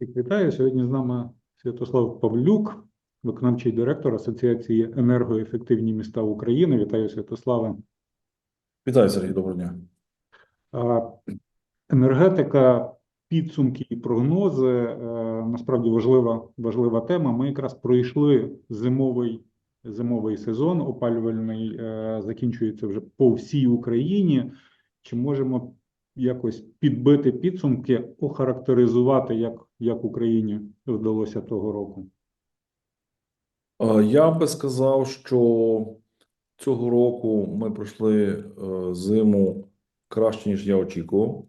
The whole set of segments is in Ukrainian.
Всіх Вітаю. Сьогодні з нами Святослав Павлюк, виконавчий директор Асоціації енергоефективні міста України. Вітаю, Святославе. Вітаю, Сергій, доброго дня. Енергетика, підсумки і прогнози е, насправді важлива, важлива тема. Ми якраз пройшли зимовий, зимовий сезон, опалювальний е, закінчується вже по всій Україні. Чи можемо якось підбити підсумки, охарактеризувати, як, як Україні вдалося того року? Я би сказав, що цього року ми пройшли е, зиму краще, ніж я очікував.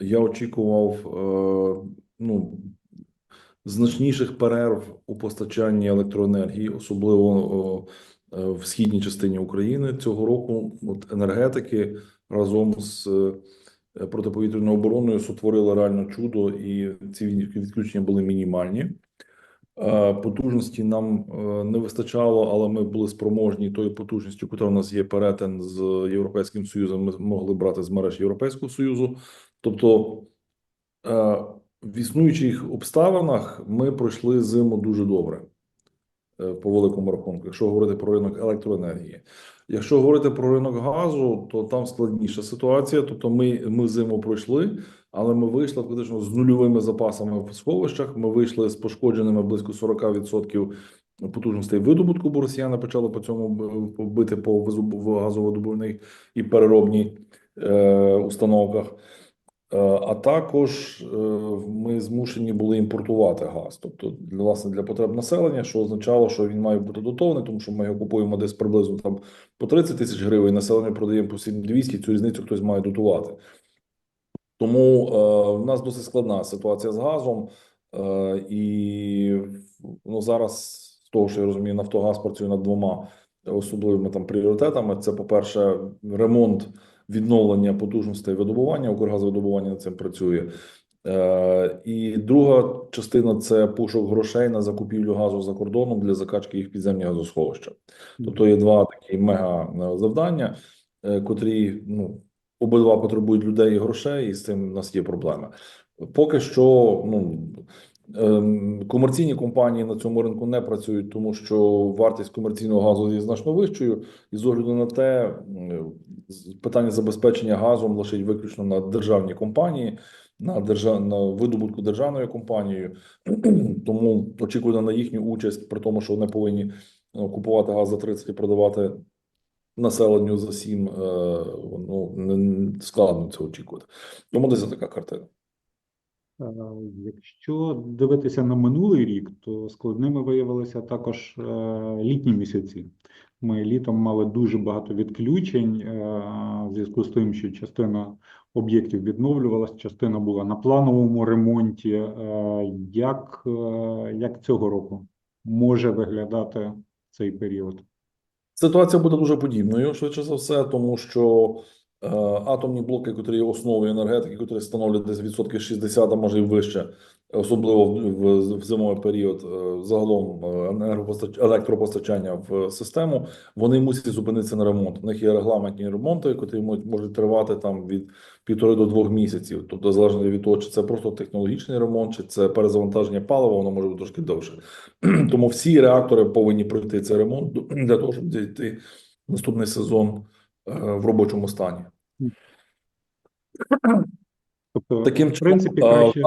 Я очікував е, ну, значніших перерв у постачанні електроенергії, особливо е, в східній частині України. Цього року от енергетики разом з протиповітряною обороною сотворили реально чудо, і ці відключення були мінімальні. Е, Потужності нам е, не вистачало, але ми були спроможні тою потужністю, яка у нас є перетин з Європейським Союзом. Ми могли брати з мереж Європейського Союзу. Тобто, е, в існуючих обставинах ми пройшли зиму дуже добре е, по великому рахунку, якщо говорити про ринок електроенергії. Якщо говорити про ринок газу, то там складніша ситуація. Тобто, ми, ми зиму пройшли, але ми вийшли фактично з нульовими запасами в сховищах. Ми вийшли з пошкодженими близько 40% потужностей видобутку, бо росіяни почали по цьому бити по газовидобувних і переробній е, установках. Е, А також е, ми змушені були імпортувати газ, тобто для власне для потреб населення, що означало, що він має бути дотований, тому що ми його купуємо десь приблизно там по 30 тисяч гривень, населення продаємо по 7200, цю різницю хтось має дотувати. Тому е, в нас досить складна ситуація з газом, е, і ну, зараз, з того, що я розумію, Нафтогаз працює над двома особливими там пріоритетами. Це, по-перше, ремонт відновлення потужностей видобування, Укргазвидобування над цим працює. Е, і друга частина це пошук грошей на закупівлю газу за кордоном для закачки їх підземні газосховища. Тобто є два такі мега е, завдання, е, котрі ну обидва потребують людей і грошей, і з цим у нас є проблеми. Поки що, ну комерційні компанії на цьому ринку не працюють, тому що вартість комерційного газу є значно вищою, і з огляду на те, питання забезпечення газом лишить виключно на державні компанії, на держав... на видобутку державною компанією. Тому очікую на їхню участь, при тому, що вони повинні ну, купувати газ за 30 і продавати населенню за 7, е, ну, складно це очікувати. Тому десь така картина. Е, Якщо дивитися на минулий рік, то складними виявилися також е, літні місяці. Ми літом мали дуже багато відключень е, в зв'язку з тим, що частина об'єктів відновлювалась, частина була на плановому ремонті. Як, як цього року може виглядати цей період? Ситуація буде дуже подібною, швидше за все, тому що атомні блоки, котрі є основою енергетики, котрі становлять десь відсотків 60, а може і вище, особливо в, зимовий період, е, загалом е, електропостачання в систему, вони мусять зупинитися на ремонт. У них є регламентні ремонти, котрі можуть, тривати там від півтори до двох місяців. Тобто, залежно від того, чи це просто технологічний ремонт, чи це перезавантаження палива, воно може бути трошки довше. Тому всі реактори повинні пройти цей ремонт для того, щоб зайти в наступний сезон е, в робочому стані. Тобто, Таким в чином, принципі, е, краще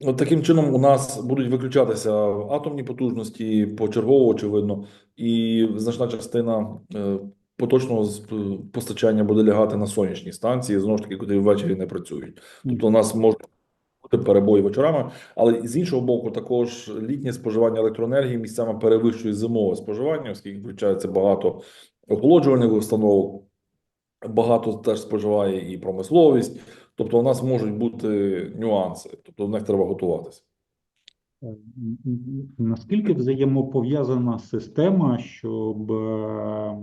от таким чином у нас будуть виключатися атомні потужності почергово, очевидно, і значна частина е, поточного е, постачання буде лягати на сонячні станції, знову ж таки, котрі ввечері не працюють. Тобто у нас можуть бути перебої вечорами, але з іншого боку, також літнє споживання електроенергії місцями перевищує зимове споживання, оскільки включається багато охолоджувальних установок, багато теж споживає і промисловість. Тобто, у нас можуть бути нюанси, тобто до них треба готуватися. Е, Наскільки взаємопов'язана система, щоб е,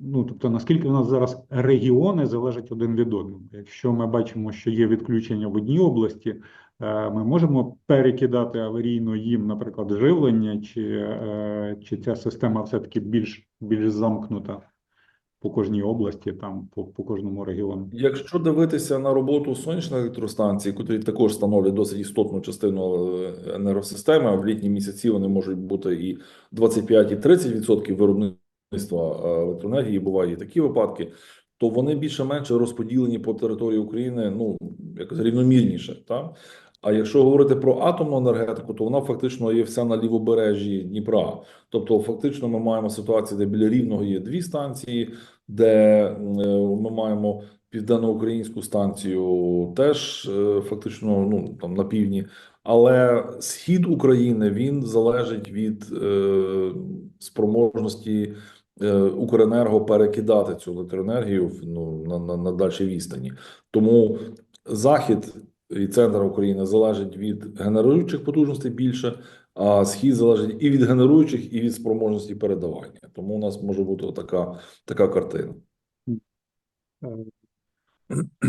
ну тобто наскільки в нас зараз регіони залежать один від одного? Якщо ми бачимо, що є відключення в одній області, ми можемо перекидати аварійно їм, наприклад, живлення, чи, е, чи ця система все-таки більш більш замкнута? по кожній області, там по, по кожному регіону. Якщо дивитися на роботу сонячних електростанцій, котрі також становлять досить істотну частину е, енергосистеми, в літні місяці вони можуть бути і 25, і 30% виробництва е, електроенергії, бувають і такі випадки, то вони більше-менше розподілені по території України, ну якось рівномірніше. Так? А якщо говорити про атомну енергетику, то вона фактично є вся на лівобережжі Дніпра. Тобто, фактично, ми маємо ситуацію, де біля рівного є дві станції, де е, ми маємо південноукраїнську станцію, теж е, фактично ну там на півдні. Але схід України він залежить від е, спроможності е, Укренерго перекидати цю електроенергію ну, на, на, на дальші відстані. Тому захід і центр України залежить від генеруючих потужностей більше, а схід залежить і від генеруючих, і від спроможності передавання. Тому у нас може бути така, така картина. Е,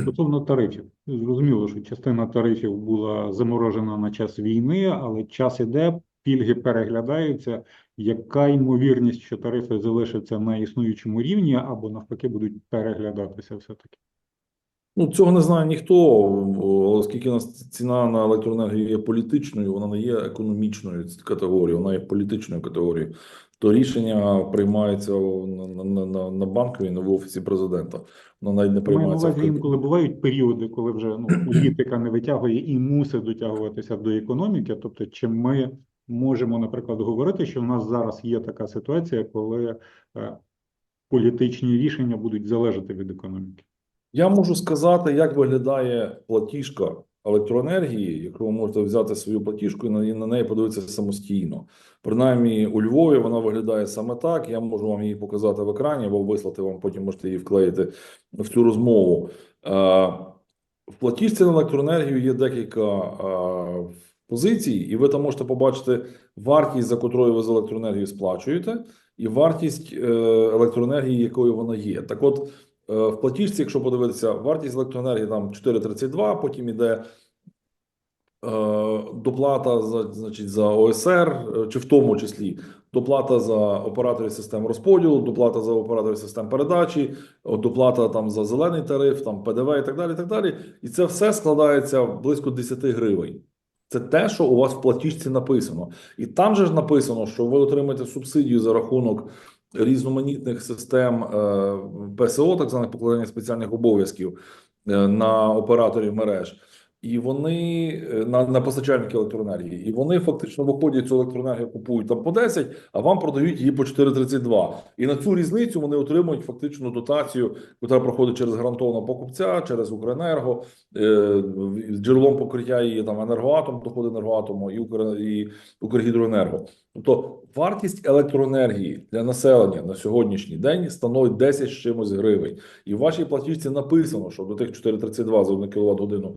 Стосовно тарифів, зрозуміло, що частина тарифів була заморожена на час війни, але час іде, пільги переглядаються. Яка ймовірність, що тарифи залишаться на існуючому рівні або навпаки будуть переглядатися все-таки? Ну, цього не знає ніхто, оскільки у нас ціна на електроенергію є політичною, вона не є економічною категорією, вона є політичною категорією. То рішення приймається на, на, на, на банковій, не в офісі президента. Воно навіть не приймається в увазі, інколи бувають періоди, коли вже ну, політика не витягує і мусить дотягуватися до економіки. Тобто, чи ми можемо, наприклад, говорити, що в нас зараз є така ситуація, коли е, політичні рішення будуть залежати від економіки? Я можу сказати, як виглядає платіжка електроенергії, якщо ви можете взяти свою платіжку і на, неї подивитися самостійно. Принаймні у Львові вона виглядає саме так. Я можу вам її показати в екрані або вислати вам, потім можете її вклеїти в цю розмову. Е, в платіжці на електроенергію є декілька е, позицій, і ви там можете побачити вартість, за котрою ви за електроенергію сплачуєте, і вартість е, електроенергії, якою вона є. Так от. Е, В платіжці, якщо подивитися, вартість електроенергії там 4,32, потім іде е, доплата за, значить, за ОСР, е, чи в тому числі доплата за операторів систем розподілу, доплата за операторів систем передачі, доплата там за зелений тариф, там ПДВ і так далі. І так далі. І це все складається близько 10 гривень. Це те, що у вас в платіжці написано. І там же ж написано, що ви отримаєте субсидію за рахунок різноманітних систем е, ПСО, так званих покладання спеціальних обов'язків е, на операторів мереж, і вони е, на, на постачальників електроенергії, і вони фактично виходять цю електроенергію, купують там по 10, а вам продають її по 4,32. І на цю різницю вони отримують фактично дотацію, яка проходить через гарантованого покупця, через Укренерго. Е, джерелом покриття її там енергоатом, доходи енергоатому і Укр Укргідроенерго. Тобто вартість електроенергії для населення на сьогоднішній день становить 10 з чимось гривень. І в вашій платіжці написано, що до тих 4,32 за 1 кВт годину,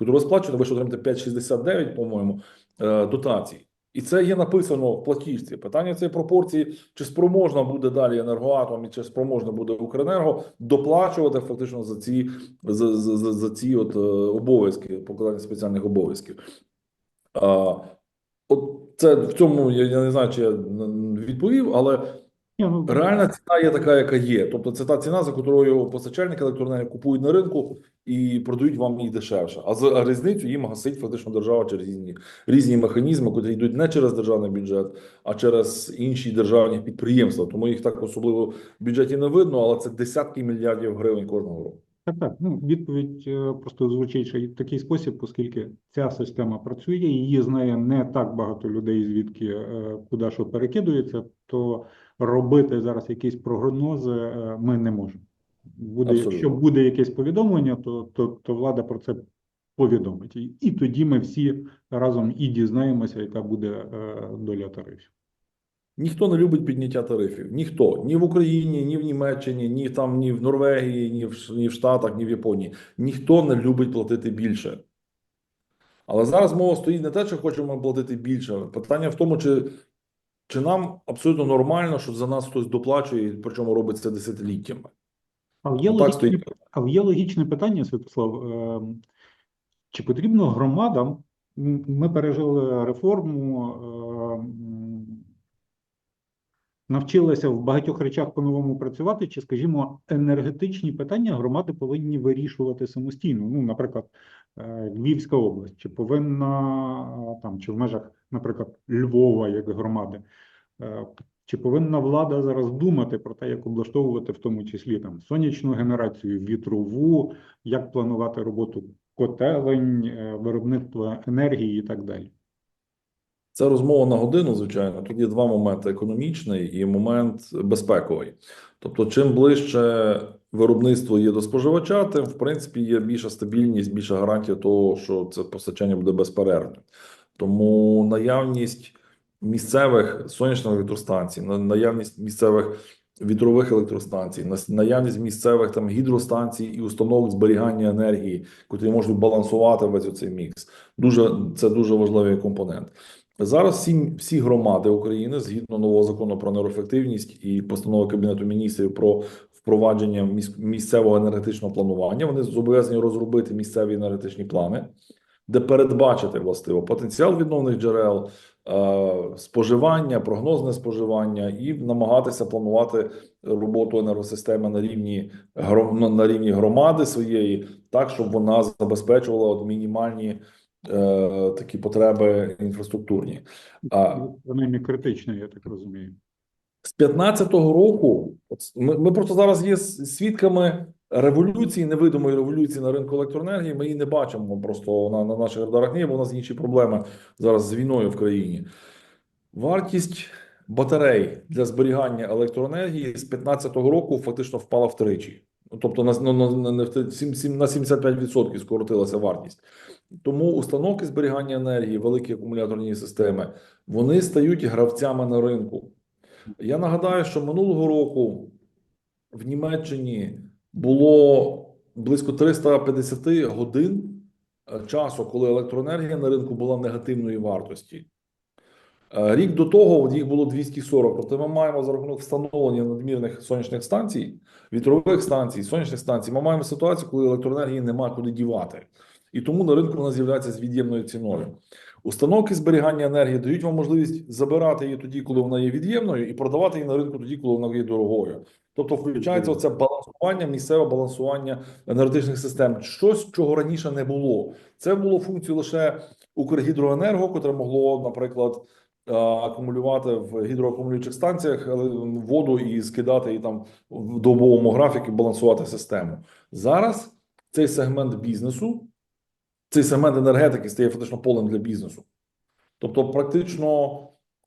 яку ви ви ж отримаєте 5,69, по-моєму, е, дотацій. І це є написано в платіжці. Питання цієї пропорції, чи спроможна буде далі енергоатом, і чи спроможна буде Укренерго доплачувати фактично за ці за, за, за, ці от е, обов'язки, покладання спеціальних обов'язків. А, от це в цьому я, я не знаю, чи я відповів, але реальна ціна є така, яка є. Тобто, це та ціна, за котрою постачальники електроенергії купують на ринку і продають вам її дешевше. А за різницю їм гасить фактично держава через різні різні механізми, які йдуть не через державний бюджет, а через інші державні підприємства. Тому їх так особливо в бюджеті не видно, але це десятки мільярдів гривень кожного року. Так, так. Ну, відповідь е, просто звучить й в такий спосіб, оскільки ця система працює, її знає не так багато людей, звідки е, куди що перекидується, то робити зараз якісь прогнози е, ми не можемо. Буде, Абсолютно. якщо буде якесь повідомлення, то, то, то влада про це повідомить. І, і тоді ми всі разом і дізнаємося, яка буде е, доля тарифів. Ніхто не любить підняття тарифів. Ніхто ні в Україні, ні в Німеччині, ні там, ні в Норвегії, ні в, ні в Штатах, ні в Японії. Ніхто не любить платити більше. Але зараз мова стоїть не те, чи хочемо платити більше. Питання в тому, чи, чи нам абсолютно нормально, що за нас хтось доплачує, причому робить це десятиліттями. Але є логічне, стоїть. але є логічне питання, Святослав. е, Чи потрібно громадам? Ми пережили реформу, е, навчилися в багатьох речах по-новому працювати, чи, скажімо, енергетичні питання громади повинні вирішувати самостійно. Ну, наприклад, Львівська область, чи повинна е, там, чи в межах, наприклад, Львова як громади, е, чи повинна влада зараз думати про те, як облаштовувати в тому числі там сонячну генерацію, вітрову, як планувати роботу котелень, е, виробництво енергії і так далі. Це розмова на годину, звичайно. Тут є два моменти: економічний і момент безпековий. Тобто, чим ближче виробництво є до споживача, тим в принципі є більша стабільність, більша гарантія того, що це постачання буде безперервним. Тому наявність місцевих сонячних електростанцій, наявність місцевих вітрових електростанцій, наявність місцевих там гідростанцій і установок зберігання енергії, котрі можуть балансувати весь цей мікс. Дуже це дуже важливий компонент. Зараз всі, всі громади України, згідно нового закону про енергоефективність і постанови Кабінету міністрів про впровадження міс- місцевого енергетичного планування, вони зобов'язані розробити місцеві енергетичні плани, де передбачити властиво потенціал відновних джерел, е, споживання, прогнозне споживання і намагатися планувати роботу енергосистеми на рівні гром- на- рівні громади своєї, так щоб вона забезпечувала от мінімальні е, такі потреби інфраструктурні. А Принаймні критично, я так розумію. З 15-го року ми, ми просто зараз є свідками революції, невидимої революції на ринку електроенергії. Ми її не бачимо просто на, на наших радарах. Ні, бо у нас інші проблеми зараз з війною в країні. Вартість батарей для зберігання електроенергії з 15-го року фактично впала втричі. Ну, Тобто на, сім- на 75% скоротилася вартість. Тому установки зберігання енергії, великі акумуляторні системи, вони стають гравцями на ринку. Я нагадаю, що минулого року в Німеччині було близько 350 годин е, часу, коли електроенергія на ринку була негативної вартості. Е, Рік до того їх було 240. Тобто ми маємо за рахунок встановлення надмірних сонячних станцій, вітрових станцій, сонячних станцій. Ми маємо ситуацію, коли електроенергії нема куди дівати. І тому на ринку вона з'являється з від'ємною ціною. Установки зберігання енергії дають вам можливість забирати її тоді, коли вона є від'ємною, і продавати її на ринку тоді, коли вона є дорогою. Тобто включається оце балансування, місцеве балансування енергетичних систем. Щось, чого раніше не було. Це було функцією лише Укргідроенерго, котре могло, наприклад, е, акумулювати в гідроакумулюючих станціях е, воду і скидати її там в добовому графіку, балансувати систему. Зараз цей сегмент бізнесу, цей сегмент енергетики стає фактично полем для бізнесу. Тобто, практично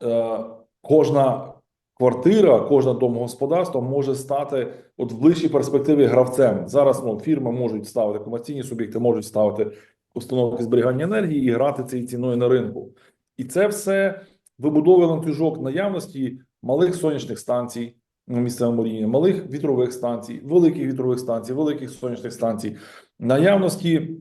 е, кожна квартира, кожне домогосподарство може стати от в ближчій перспективі гравцем. Зараз ну, фірми можуть ставити комерційні суб'єкти, можуть ставити установки зберігання енергії і грати цією ціною на ринку. І це все вибудовує ланцюжок наявності малих сонячних станцій на місцевому рівні, малих вітрових станцій, великих вітрових станцій, великих сонячних станцій, наявності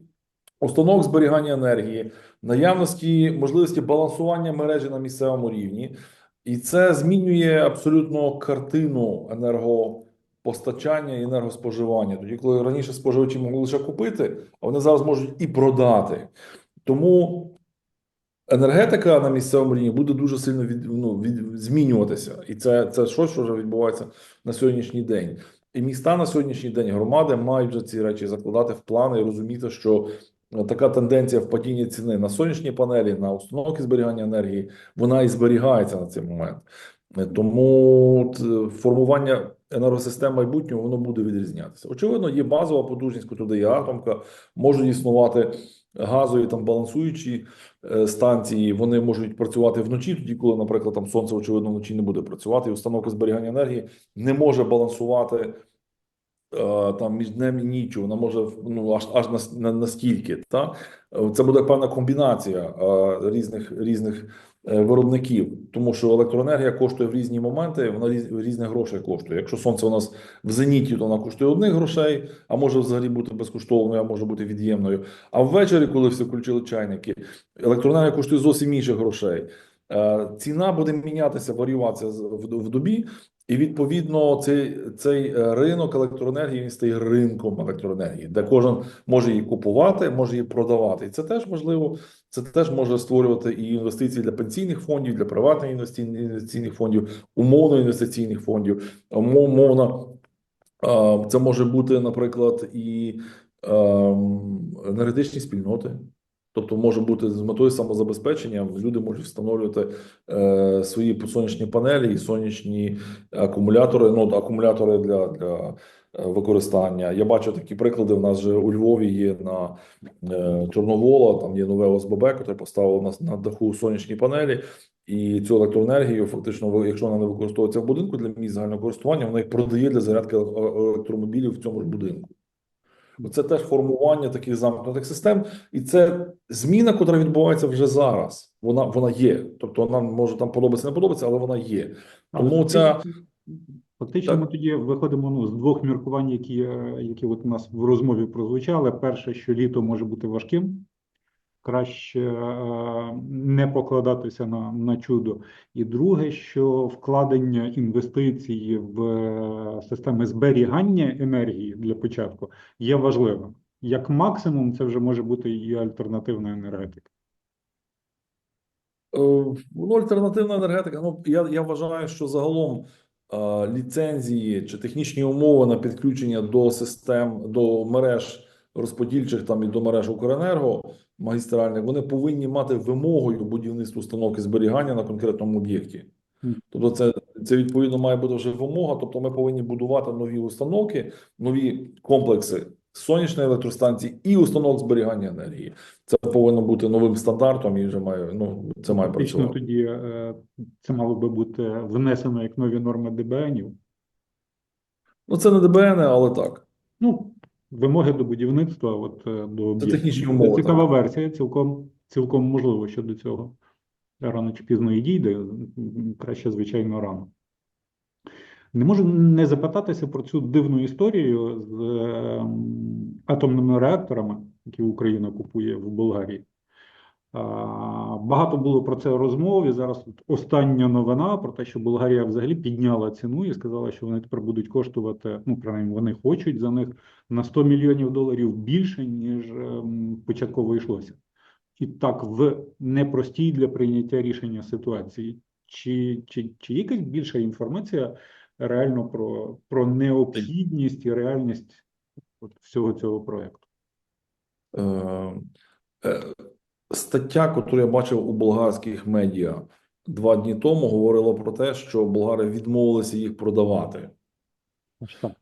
установок зберігання енергії, наявності можливості балансування мережі на місцевому рівні, і це змінює абсолютно картину енергопостачання і енергоспоживання. Тоді, коли раніше споживачі могли лише купити, а вони зараз можуть і продати. Тому енергетика на місцевому рівні буде дуже сильно від, ну, від, змінюватися, і це, це щось, що вже відбувається на сьогоднішній день. І міста на сьогоднішній день громади мають вже ці речі закладати в плани і розуміти, що така тенденція в падінні ціни на сонячні панелі, на установки зберігання енергії, вона і зберігається на цей момент. Е, Тому е, формування енергосистем майбутнього воно буде відрізнятися. Очевидно, є базова потужність, яку дає атомка, можуть існувати газові там балансуючі е, станції. Вони можуть працювати вночі, тоді, коли, наприклад, там сонце очевидно вночі не буде працювати, і установка зберігання енергії не може балансувати е, там між днем і ніччю. Вона може ну аж аж на, настільки. Та Е, це буде певна комбінація е, різних різних е, виробників, тому що електроенергія коштує в різні моменти, вона різ, різних грошей коштує. Якщо сонце у нас в зеніті, то вона коштує одних грошей, а може взагалі бути безкоштовною, а може бути від'ємною. А ввечері, коли всі включили чайники, електроенергія коштує зовсім інших грошей. Е, Ціна буде мінятися, варіюватися в добі, І відповідно цей, цей е, ринок електроенергії він стає ринком електроенергії, де кожен може її купувати, може її продавати. І це теж важливо. Це теж може створювати і інвестиції для пенсійних фондів, для приватних інвестиційних фондів, умовно інвестиційних фондів, умовно. е, Це може бути, наприклад, і ем, енергетичні спільноти. Тобто може бути з метою самозабезпечення, люди можуть встановлювати е, свої сонячні панелі і сонячні акумулятори, ну акумулятори для, для е, використання. Я бачу такі приклади. У нас же у Львові є на е, Чорновола, там є нове ОСББ, яке поставило на, на даху сонячні панелі. І цю електроенергію, фактично, якщо вона не використовується в будинку для місць загального користування, вона їх продає для зарядки е- електромобілів в цьому ж будинку. Це теж формування таких замкнутих систем, і це зміна, яка відбувається вже зараз. Вона вона є. Тобто вона може там подобатися, не подобається, але вона є. Але Тому ця фактично- Фактично, Так. ми тоді виходимо ну, з двох міркувань, які, е, які от у нас в розмові прозвучали. Перше, що літо може бути важким, краще е, не покладатися на, на чудо. І друге, що вкладення інвестицій в е, системи зберігання енергії для початку є важливим. Як максимум, це вже може бути і альтернативна енергетика. Е, Ну, альтернативна енергетика. Ну я, я вважаю, що загалом е, ліцензії чи технічні умови на підключення до систем до мереж розподільчих там і до мереж Укренерго магістральних, вони повинні мати вимогою будівництва установки зберігання на конкретному об'єкті. Тобто, це, це відповідно має бути вже вимога. Тобто, ми повинні будувати нові установки, нові комплекси сонячної електростанції і установок зберігання енергії. Це повинно бути новим стандартом і вже має ну це має працювати. тоді е, це мало би бути внесено як нові норми ДБНів. Ну це не ДБН, але так. Ну, вимоги до будівництва, от е, до об'єкту. технічні Це цікава так. версія, цілком, цілком можливо, що до цього рано чи пізно і дійде, краще, звичайно, рано. Не можу не запитатися про цю дивну історію з е, атомними реакторами, які Україна купує в Болгарії. Багато було про це розмов, і зараз от остання новина про те, що Болгарія взагалі підняла ціну і сказала, що вони тепер будуть коштувати, ну, принаймні, вони хочуть за них на 100 мільйонів доларів більше, ніж ем, початково йшлося. І так, в непростій для прийняття рішення ситуації. Чи, чи, чи якась більша інформація реально про, про необхідність і реальність от всього цього проєкту? Е, е, стаття, яку я бачив у болгарських медіа два дні тому, говорила про те, що болгари відмовилися їх продавати.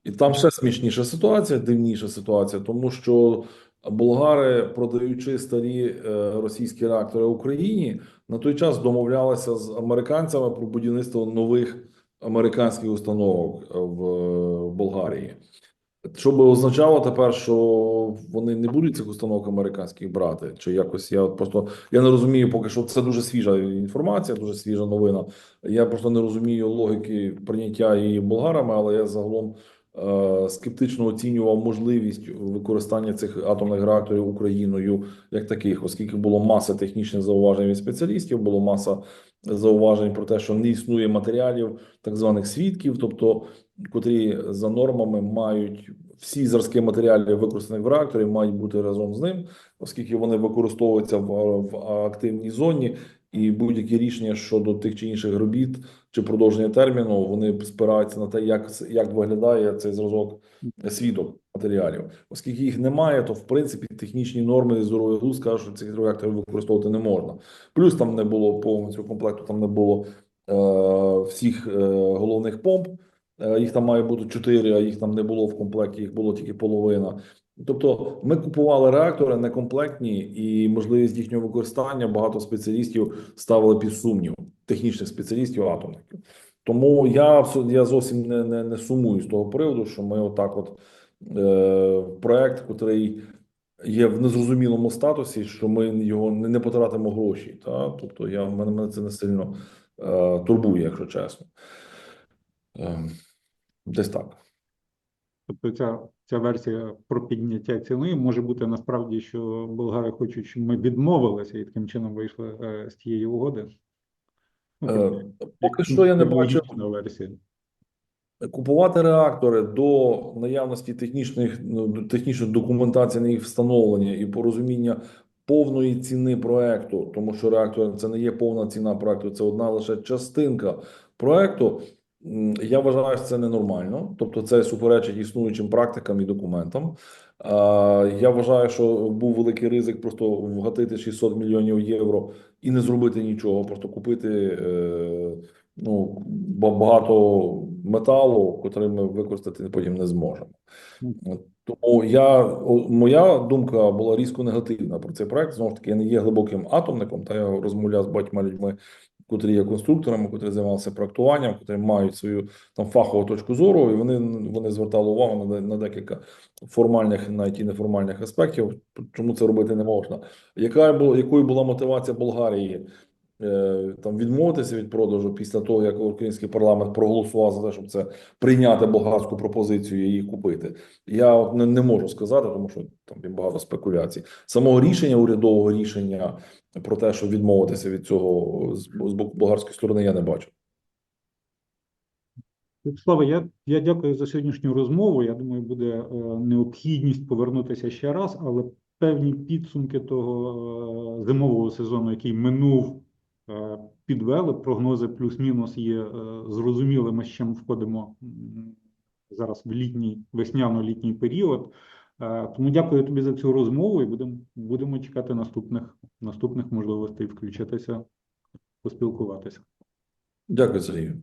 І там ще смішніша ситуація, дивніша ситуація, тому що болгари, продаючи старі е, російські реактори Україні, на той час домовлялися з американцями про будівництво нових американських установок е, в е, Болгарії. Що би означало тепер, що вони не будуть цих установок американських брати, чи якось я просто я не розумію, поки що це дуже свіжа інформація, дуже свіжа новина. Я просто не розумію логіки прийняття її болгарами, але я загалом скептично оцінював можливість використання цих атомних реакторів Україною як таких, оскільки було маса технічних зауважень від спеціалістів, було маса зауважень про те, що не існує матеріалів так званих свідків, тобто котрі за нормами мають всі зразки матеріалів, використаних в реакторі, мають бути разом з ним, оскільки вони використовуються в, в активній зоні, і будь-які рішення щодо тих чи інших робіт чи продовження терміну, вони спираються на те, як, як виглядає цей зразок свідок матеріалів. Оскільки їх немає, то в принципі технічні норми здоровий глузд кажуть, що цих реакторів використовувати не можна. Плюс там не було повністю комплекту, там не було е, всіх е, головних помп. Е, Їх там має бути чотири, а їх там не було в комплекті, їх було тільки половина. Тобто ми купували реактори некомплектні, і можливість їхнього використання багато спеціалістів ставили під сумнів, технічних спеціалістів, атомників. Тому я, я зовсім не, не, не сумую з того приводу, що ми отак от е, проект, котрий є в незрозумілому статусі, що ми його не, не потратимо гроші. Та? Тобто я, мене, мене це не сильно е, турбує, якщо чесно. Е, десь так. Тобто ця, ця версія про підняття ціни може бути насправді, що болгари хочуть, щоб ми відмовилися і таким чином вийшли е, з тієї угоди. Ну, Е, тобто, Поки що я не логічна версія. Купувати реактори до наявності технічних ну, технічної документації на їх встановлення і порозуміння повної ціни проекту, тому що реактор це не є повна ціна проекту, це одна лише частинка проекту. Я вважаю, що це ненормально, тобто це суперечить існуючим практикам і документам. Я вважаю, що був великий ризик просто вгатити 600 мільйонів євро і не зробити нічого, просто купити е, ну, багато металу, котрий ми використати потім не зможемо. Тому я, моя думка була різко негативна про цей проект. Знову ж таки, я не є глибоким атомником, та я розмовляв з багатьма людьми, котрі є конструкторами, котрі займалися проектуванням, котрі мають свою там фахову точку зору, і вони, вони звертали увагу на, на декілька формальних, навіть і неформальних аспектів, чому це робити не можна. Яка була, якою була мотивація Болгарії? Е, Там відмовитися від продажу після того, як український парламент проголосував за те, щоб це прийняти болгарську пропозицію і її купити. Я не, не можу сказати, тому що там багато спекуляцій. Самого рішення, урядового рішення про те, щоб відмовитися від цього з, боку болгарської сторони, я не бачу. Слава, я, я дякую за сьогоднішню розмову. Я думаю, буде е, необхідність повернутися ще раз, але певні підсумки того е, зимового сезону, який минув, підвели. Прогнози плюс-мінус є е, зрозумілими, з чим входимо зараз в літній, весняно-літній період. Е, Тому дякую тобі за цю розмову і будемо, будемо чекати наступних, наступних можливостей включитися, поспілкуватися. Дякую, Сергію.